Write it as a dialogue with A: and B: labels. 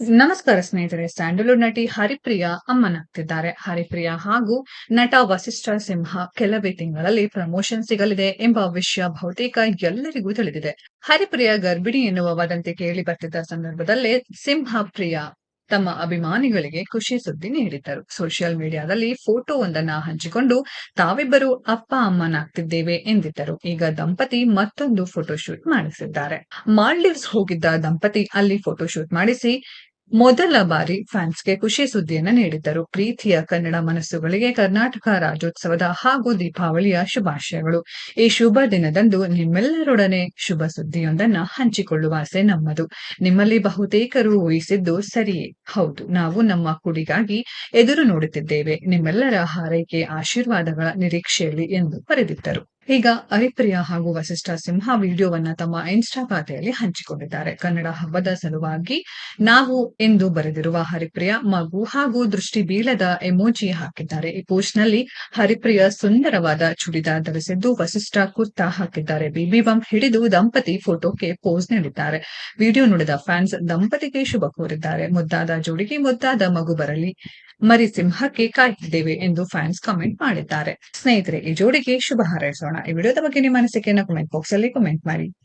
A: ನಮಸ್ಕಾರ ಸ್ನೇಹಿತರೆ, ಸ್ಯಾಂಡಲ್ವುಡ್ ನಟಿ ಹರಿಪ್ರಿಯಾ ಅಮ್ಮನಾಗ್ತಿದ್ದಾರೆ. ಹರಿಪ್ರಿಯಾ ಹಾಗೂ ನಟ ವಸಿಷ್ಠ ಸಿಂಹ ಕೆಲವೇ ತಿಂಗಳಲ್ಲಿ ಪ್ರಮೋಷನ್ ಸಿಗಲಿದೆ ಎಂಬ ವಿಷಯ ಬಹುತೇಕ ಎಲ್ಲರಿಗೂ ತಿಳಿದಿದೆ. ಹರಿಪ್ರಿಯಾ ಗರ್ಭಿಣಿ ಎನ್ನುವ ವದಂತಿ ಕೇಳಿ ಬರ್ತಿದ್ದ ಸಂದರ್ಭದಲ್ಲೇ ಸಿಂಹ ಪ್ರಿಯಾ ತಮ್ಮ ಅಭಿಮಾನಿಗಳಿಗೆ ಖುಷಿ ಸುದ್ದಿ ನೀಡಿದ್ದರು. ಸೋಷಿಯಲ್ ಮೀಡಿಯಾದಲ್ಲಿ ಫೋಟೋ ಒಂದನ್ನ ಹಂಚಿಕೊಂಡು ತಾವಿಬ್ಬರು ಅಪ್ಪ ಅಮ್ಮನಾಗ್ತಿದ್ದೇವೆ ಎಂದಿದ್ದರು. ಈಗ ದಂಪತಿ ಮತ್ತೊಂದು ಫೋಟೋಶೂಟ್ ಮಾಡಿಸಿದ್ದಾರೆ. ಮಾಲ್ಡೀವ್ಸ್ ಹೋಗಿದ್ದ ದಂಪತಿ ಅಲ್ಲಿ ಫೋಟೋಶೂಟ್ ಮಾಡಿಸಿ ಮೊದಲ ಬಾರಿ ಫ್ಯಾನ್ಸ್ಗೆ ಖುಷಿ ಸುದ್ದಿಯನ್ನು ನೀಡಿದ್ದರು. ಪ್ರೀತಿಯ ಕನ್ನಡ ಮನಸ್ಸುಗಳಿಗೆ ಕರ್ನಾಟಕ ರಾಜ್ಯೋತ್ಸವದ ಹಾಗೂ ದೀಪಾವಳಿಯ ಶುಭಾಶಯಗಳು. ಈ ಶುಭ ದಿನದಂದು ನಿಮ್ಮೆಲ್ಲರೊಡನೆ ಶುಭ ಸುದ್ದಿಯೊಂದನ್ನ ಹಂಚಿಕೊಳ್ಳುವ ಆಸೆ ನಮ್ಮದು. ನಿಮ್ಮಲ್ಲಿ ಬಹುತೇಕರು ಊಹಿಸಿದ್ದು ಸರಿಯೇ. ಹೌದು, ನಾವು ನಮ್ಮ ಕುಡಿಗಾಗಿ ಎದುರು ನೋಡುತ್ತಿದ್ದೇವೆ. ನಿಮ್ಮೆಲ್ಲರ ಹಾರೈಕೆ, ಆಶೀರ್ವಾದಗಳ ನಿರೀಕ್ಷೆಯಲ್ಲಿ ಎಂದು ಬರೆದಿದ್ದರು. ಈಗ ಹರಿಪ್ರಿಯಾ ಹಾಗೂ ವಸಿಷ್ಠ ಸಿಂಹ ವಿಡಿಯೋವನ್ನ ತಮ್ಮ ಇನ್ಸ್ಟಾ ಖಾತೆಯಲ್ಲಿ ಹಂಚಿಕೊಂಡಿದ್ದಾರೆ. ಕನ್ನಡ ಹಬ್ಬದ ಸಲುವಾಗಿ ನಾವು ಎಂದು ಬರೆದಿರುವ ಹರಿಪ್ರಿಯಾ ಮಗು ಹಾಗೂ ದೃಷ್ಟಿ ಬೀಳದ ಎಮೋಜಿ ಹಾಕಿದ್ದಾರೆ. ಈ ಪೋಸ್ಟ್ನಲ್ಲಿ ಹರಿಪ್ರಿಯಾ ಸುಂದರವಾದ ಚೂಡಿದಾರ್ ಧರಿಸಿದ್ದು, ವಸಿಷ್ಠ ಕುರ್ತಾ ಹಾಕಿದ್ದಾರೆ. ಬಿಬಿ ಬಂ ಹಿಡಿದು ದಂಪತಿ ಫೋಟೋಕ್ಕೆ ಪೋಸ್ ನೀಡಿದ್ದಾರೆ. ವಿಡಿಯೋ ನೋಡಿದ ಫ್ಯಾನ್ಸ್ ದಂಪತಿಗೆ ಶುಭ ಕೋರಿದ್ದಾರೆ. ಮುದ್ದಾದ ಜೋಡಿಗೆ ಮುದ್ದಾದ ಮಗು ಬರಲಿ. ಮರಿ ಸಿಂಹಕ್ಕೆ ಎಂದು ಫ್ಯಾನ್ಸ್ ಕಮೆಂಟ್ ಮಾಡಿದ್ದಾರೆ. ಸ್ನೇಹಿತರೆ, ಈ ಜೋಡಿಗೆ ಶುಭ ಹಾರೈಸೋಣ. ಈ ವಿಡಿಯೋದ ಬಗ್ಗೆ ನಿಮ್ಮ ಅನಿಸಿಕೆಯನ್ನು ಕಮೆಂಟ್ ಬಾಕ್ಸ್ ಅಲ್ಲಿ ಕಮೆಂಟ್ ಮಾಡಿ.